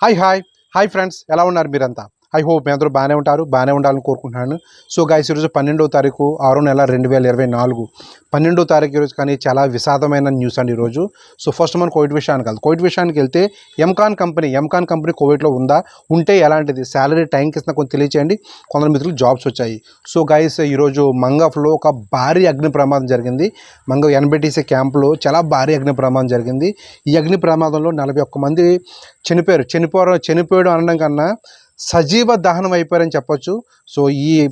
Hi hi. Hi friends ఎలా ఉన్నారు మీరంతా? ఐ హోప్ మీ అందరూ బాగానే ఉంటారు బాగానే ఉండాలని కోరుకుంటున్నాను. సో గాయస్ ఈరోజు పన్నెండో తారీఖు ఆరో నెల రెండు వేల ఇరవై నాలుగు. పన్నెండో తారీఖు ఈరోజు కానీ చాలా విషాదమైన న్యూస్ అండి ఈరోజు. సో ఫస్ట్ మనం కోవిడ్ విషయానికి వెళ్తాం కోవిడ్ విషయానికి వెళ్తే ఎంకాన్ కంపెనీ ఎంకాన్ కంపెనీ కోవిడ్లో ఉందా? ఉంటే ఎలాంటిది? శాలరీ టైంకి ఇస్తున్నా కొంచెం తెలియచేయండి. కొందరు మిత్రులు జాబ్స్ వచ్చాయి. సో గైస్ ఈరోజు మంగఫ్లో ఒక భారీ అగ్ని ప్రమాదం జరిగింది. మంగ ఎన్బిటిసి క్యాంప్లో చాలా భారీ అగ్ని ప్రమాదం జరిగింది. ఈ అగ్ని ప్రమాదంలో నలభై ఒక్క మంది చనిపోయారు. చనిపోవడం చనిపోయడం అనడం కన్నా సజీవ దహనం అయిపోయారని చెప్పొచ్చు. సో ఈ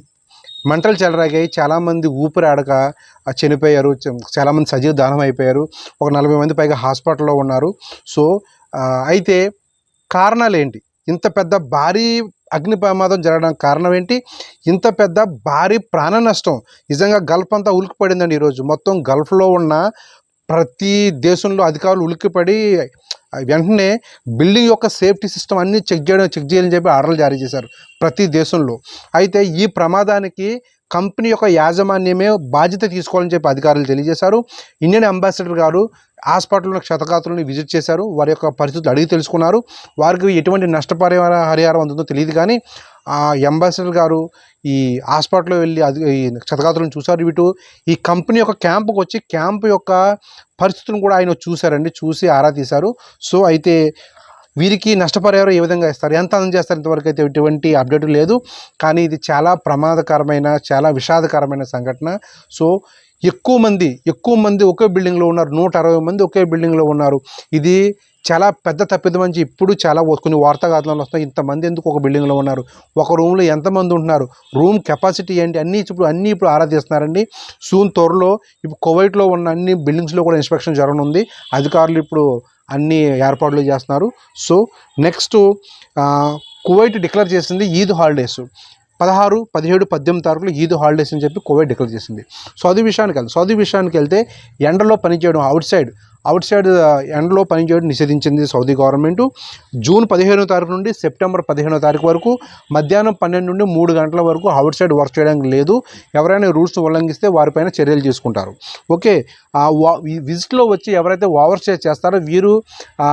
మంటలు చెలరాగాయి. చాలామంది ఊపిరి ఆడక చనిపోయారు చాలామంది సజీవ దహనం అయిపోయారు. ఒక నలభై మంది పైగా హాస్పిటల్లో ఉన్నారు. సో అయితే కారణాలు ఏంటి ఇంత పెద్ద భారీ అగ్ని ప్రమాదం జరగడానికి కారణం ఏంటి ఇంత పెద్ద భారీ ప్రాణ నష్టం. నిజంగా గల్ఫ్ అంతా ఉలికిపడిందండి ఈరోజు. మొత్తం గల్ఫ్లో ఉన్న ప్రతి దేశంలో అధికారులు ఉలిక్కిపడి వెంటనే బిల్డింగ్ యొక్క సేఫ్టీ సిస్టమ్ అన్ని చెక్ చేయడం చెక్ చేయాలని చెప్పి ఆర్డర్లు జారీ చేశారు ప్రతి దేశంలో. అయితే ఈ ప్రమాదానికి కంపెనీ యొక్క యాజమాన్యమే బాధ్యత తీసుకోవాలని చెప్పి అధికారులు తెలియజేశారు. ఇండియన్ అంబాసిడర్ గారు హాస్పిటల్లో క్షతగాతులను విజిట్ చేశారు. వారి యొక్క పరిస్థితులు అడిగి తెలుసుకున్నారు. వారికి ఎటువంటి నష్టపరిహార హరిహారం అందుతుందో తెలియదు కానీ ఆ అంబాసిడర్ గారు ఈ హాస్పిటల్లో వెళ్ళి అది ఈ క్షతగాతులను చూశారు. ఇటు ఈ కంపెనీ యొక్క క్యాంపుకు వచ్చి క్యాంప్ యొక్క పరిస్థితులను కూడా ఆయన చూశారండి. చూసి ఆరా తీశారు. సో అయితే వీరికి నష్టపరిహారం ఏ విధంగా ఇస్తారు? ఎంత అందజేస్తారు? ఇంతవరకు అయితే ఎటువంటి అప్డేట్ లేదు. కానీ ఇది చాలా ప్రమాదకరమైన చాలా విషాదకరమైన సంఘటన. సో ఎక్కువ మంది ఎక్కువ మంది ఒకే బిల్డింగ్లో ఉన్నారు. నూట అరవై మంది ఒకే బిల్డింగ్లో ఉన్నారు. ఇది చాలా పెద్ద తప్పిదం అని ఇప్పుడు చాలా కొన్ని వార్తాఘాతాలు వస్తాయి ఇంతమంది ఎందుకు ఒక బిల్డింగ్లో ఉన్నారు? ఒక రూమ్లో ఎంతమంది ఉంటున్నారు? రూమ్ కెపాసిటీ ఏంటి? అన్నీ ఇప్పుడు అన్నీ ఇప్పుడు ఆరాధిస్తున్నారండి సూన్ త్వరలో ఇప్పుడు కువైట్లో ఉన్న అన్ని బిల్డింగ్స్లో కూడా ఇన్స్పెక్షన్ జరగనుంది. అధికారులు ఇప్పుడు అన్ని ఏర్పాట్లు చేస్తున్నారు. సో నెక్స్ట్ కువైట్ డిక్లేర్ చేసింది ఈద్ హాలిడేస్ పదహారు పదిహేడు పద్దెనిమిది తారీఖులు ఈద్ హాలిడేస్ అని చెప్పి కోవిడ్ డిక్లేర్ చేసింది. సౌదీ విషయానికి వెళ్తే సౌదీ విషయానికి వెళ్తే ఎండలో పనిచేయడం అవుట్ సైడ్ అవుట్ సైడ్ ఎండలో పనిచేయడం నిషేధించింది సౌదీ గవర్నమెంట్. జూన్ పదిహేనో తారీఖు నుండి సెప్టెంబర్ పదిహేనో తారీఖు వరకు మధ్యాహ్నం పన్నెండు నుండి మూడు గంటల వరకు అవుట్ సైడ్ వర్క్ చేయడానికి లేదు. ఎవరైనా రూల్స్ ఉల్లంఘిస్తే వారిపైన చర్యలు తీసుకుంటారు. ఓకే ఆ వా- విజిట్లో వచ్చి ఎవరైతే ఓవర్ స్టే చేస్తారో వీరు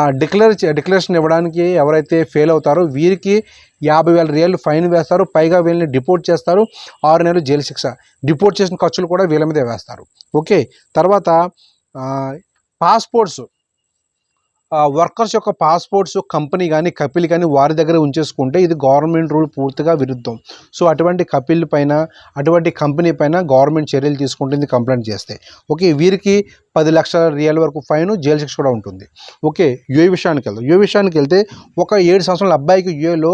డిక్లేర్ డిక్లరేషన్ ఇవ్వడానికి ఎవరైతే ఫెయిల్ అవుతారో వీరికి యాభై వేల రియల్ ఫైన్ వేస్తారు. పైగా వీళ్ళని డిపోర్ట్ చేస్తారు. ఆరు నెలలు జైలు శిక్ష. డిపోర్ట్ చేసిన ఖర్చులు కూడా వీళ్ళ మీదే వేస్తారు. ఓకే తర్వాత పాస్పోర్ట్స్. వర్కర్స్ యొక్క పాస్పోర్ట్స్ కంపెనీ కానీ కపిల్ కానీ వారి దగ్గర ఉంచేసుకుంటే ఇది గవర్నమెంట్ రూల్ పూర్తిగా విరుద్ధం. సో అటువంటి కపిల్ పైన అటువంటి కంపెనీ పైన గవర్నమెంట్ చర్యలు తీసుకుంటుంది కంప్లైంట్ చేస్తే ఓకే వీరికి పది లక్షల రియల్ వరకు ఫైన్ జైలు శిక్ష కూడా ఉంటుంది. ఓకే యుఏ విషయానికి వెళ్దాం. యుఏ విషయానికి వెళ్తే ఒక ఏడు సంవత్సరాల అబ్బాయికి యుఏలో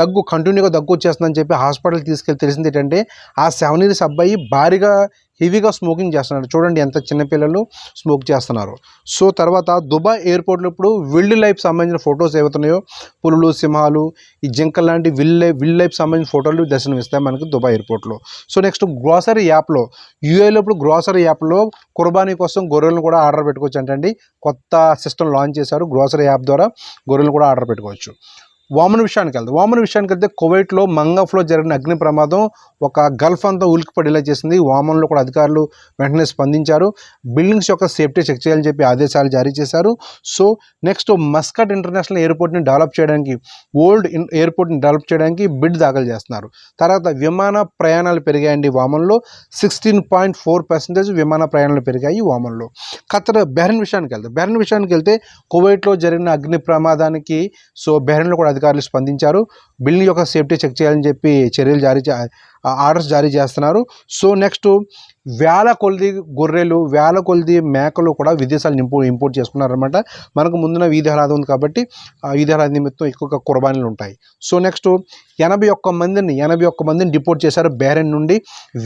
దగ్గు కంటిన్యూగా దగ్గు వచ్చేస్తుందని చెప్పి హాస్పిటల్ తీసుకెళ్ళి తెలిసింది ఏంటంటే ఆ సెవెన్ ఇయర్స్ అబ్బాయి భారీగా హెవీగా స్మోకింగ్ చేస్తున్నారు. చూడండి ఎంత చిన్నపిల్లలు స్మోక్ చేస్తున్నారు. సో తర్వాత దుబాయ్ ఎయిర్పోర్ట్లో ఇప్పుడు విల్డ్ లైఫ్ సంబంధించిన ఫొటోస్ ఏవైతున్నాయో పులులు సింహాలు ఈ జింకల్ లాంటి విల్ విల్డ్ లైఫ్ సంబంధించిన ఫోటోలు దర్శనమిస్తాయి మనకి దుబాయ్ ఎయిర్పోర్ట్లో. సో నెక్స్ట్ గ్రోసరీ యాప్లో యూఏలో ఇప్పుడు గ్రోసరీ యాప్లో కుర్బానీ కోసం గొర్రెలను కూడా ఆర్డర్ పెట్టుకోవచ్చు అంటే కొత్త సిస్టమ్ లాంచ్ చేశారు గ్రోసరీ యాప్ ద్వారా గొర్రెలు కూడా ఆర్డర్ పెట్టుకోవచ్చు. వామన్ విషయానికి వెళ్దాం. వామన్ విషయానికి వెళ్తే కువైట్లో మంగఫ్లో జరిగిన అగ్ని ప్రమాదం ఒక గల్ఫ్ అంతా ఉలికిపడేలా చేసింది. వామన్లో కూడా అధికారులు వెంటనే స్పందించారు. బిల్డింగ్స్ యొక్క సేఫ్టీ చెక్ చేయాలని చెప్పి ఆదేశాలు జారీ చేశారు. సో నెక్స్ట్ మస్కట్ ఇంటర్నేషనల్ ఎయిర్పోర్ట్ని డెవలప్ చేయడానికి ఓల్డ్ ఎయిర్పోర్ట్ని డెవలప్ చేయడానికి బిడ్ దాఖలు చేస్తున్నారు. తర్వాత విమాన ప్రయాణాలు పెరిగాయండి వామన్లో. సిక్స్టీన్ పాయింట్ ఫోర్ పర్సెంటేజ్ విమాన ప్రయాణాలు పెరిగాయి వామన్లో. ఖతర్ బెహ్రెన్ విషయానికి వెళ్తే బెహ్రెన్ విషయానికి వెళ్తే కువైట్లో జరిగిన అగ్ని ప్రమాదానికి సో బెహ్రెన్లో కూడా అధికారులు స్పందించారు. బిల్డింగ్ యొక్క సేఫ్టీ చెక్ చేయాలని చెప్పి చర్యలు జారీ చే ఆర్డర్స్ జారీ చేస్తున్నారు. సో నెక్స్ట్ వేల కొలది గొర్రెలు వేల కొలది మేకలు కూడా విదేశాలు ఇంపో ఇంపోర్ట్ చేసుకున్నారనమాట మనకు ముందున వీధి ఉంది కాబట్టి ఆ వీధి నిమిత్తం ఎక్కువగా కుర్బానీలు ఉంటాయి. సో నెక్స్ట్ ఎనభై ఒక్క మందిని ఎనభై ఒక్క మందిని డిపోర్ట్ చేశారు బెహ్రెన్ నుండి.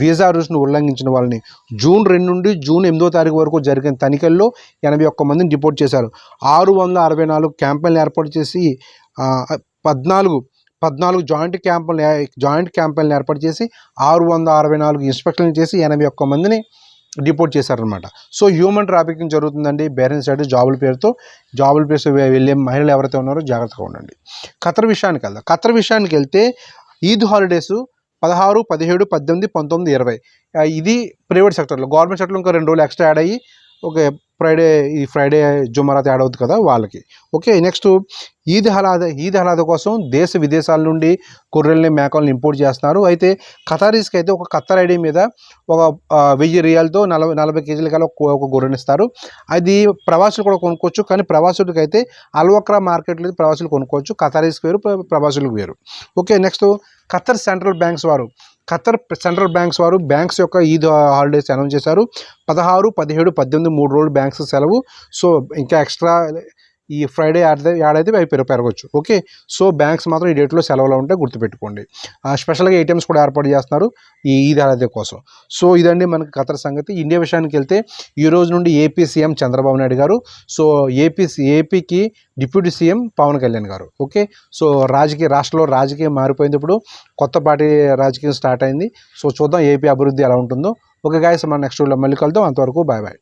వీసా రూల్స్ను ఉల్లంఘించిన వాళ్ళని జూన్ రెండు నుండి జూన్ ఎనిమిదో తారీఖు వరకు జరిగిన తనిఖీల్లో ఎనభై ఒక్క మందిని డిపోర్ట్ చేశారు. ఆరు వందల అరవై నాలుగు క్యాంపెయిన్లు ఏర్పాటు చేసి పద్నాలుగు పద్నాలుగు జాయింట్ క్యాంపులు జాయింట్ క్యాంపెయిన్లు ఏర్పాటు చేసి ఆరు వందల అరవై నాలుగు ఇన్స్పెక్షన్లు చేసి ఎనభై ఒక్క మందిని డిపోర్ట్ చేశారనమాట సో హ్యూమన్ ట్రాఫికింగ్ జరుగుతుందండి బేరెన్ సైడ్ జాబుల పేరుతో. జాబుల పేరు వెళ్ళే మహిళలు ఎవరైతే ఉన్నారో జాగ్రత్తగా ఉండండి. ఖతర్ విషయానికి వెళ్దాం. ఖతర్ విషయానికి వెళ్తే ఈద్ హాలిడేస్ పదహారు పదిహేడు పద్దెనిమిది పంతొమ్మిది ఇరవై. ఇది ప్రైవేట్ సెక్టర్లో. గవర్నమెంట్ సెక్టర్లో ఇంకా రెండు రోజులు ఎక్స్ట్రా యాడ్ అయ్యి ఓకే ఫ్రైడే ఈ ఫ్రైడే జుమరాత్ యాడ్ అవుతుంది కదా వాళ్ళకి. ఓకే నెక్స్ట్ ఈద్ హలాద ఈద్ హలాద కోసం దేశ విదేశాల నుండి గొర్రెల్ని మేకల్ని ఇంపోర్ట్ చేస్తున్నారు. అయితే ఖతారీస్కి అయితే ఒక ఖత్తర్ ఐడి మీద ఒక వెయ్యి రియాలతో నలభై నలభై కేజీల కల ఒక ఒక గొర్రెని ఇస్తారు. అది ప్రవాసులు కూడా కొనుక్కోవచ్చు కానీ ప్రవాసులకి అయితే అల్వక్రా మార్కెట్లో ప్రవాసులు కొనుక్కోవచ్చు. ఖతారీస్కి వేరు ప్రవాసులకు వేరు okay next Qatar central banks వారు. ఖతర్ సెంట్రల్ బ్యాంక్స్ వారు బ్యాంక్స్ యొక్క ఈద్ హాలిడేస్ అనౌన్స్ చేశారు. పదహారు పదిహేడు పద్దెనిమిది మూడు రోజులు బ్యాంక్స్ సెలవు. సో ఇంకా ఎక్స్ట్రా ఈ ఫ్రైడే ఆడితే ఆడైతే అవి పెరగవచ్చు ఓకే సో బ్యాంక్స్ మాత్రం ఈ డేట్లో సెలవులో ఉంటే గుర్తుపెట్టుకోండి. ఆ, స్పెషల్గా ఏటీఎంస్ కూడా ఏర్పాటు చేస్తున్నారు ఈ ఈద్ ఆరాధన కోసం. సో ఇదండి మనకి ఖతర్ సంగతి. ఇండియా విషయానికి వెళ్తే ఈ రోజు నుండి AP CM Chandrababu Naidu garu so AP ఏపీకి deputy CM Pawan Kalyan garu. Okay so రాజకీయ రాష్ట్రంలో రాజకీయం మారిపోయింది ఇప్పుడు. కొత్త పార్టీ రాజకీయం స్టార్ట్ అయింది. సో చూద్దాం ఏపీ అభివృద్ధి ఎలా ఉంటుందో. ఓకే గాయస్ మన నెక్స్ట్ మళ్ళీ కలుద్దాం. అంతవరకు బాయ్ బాయ్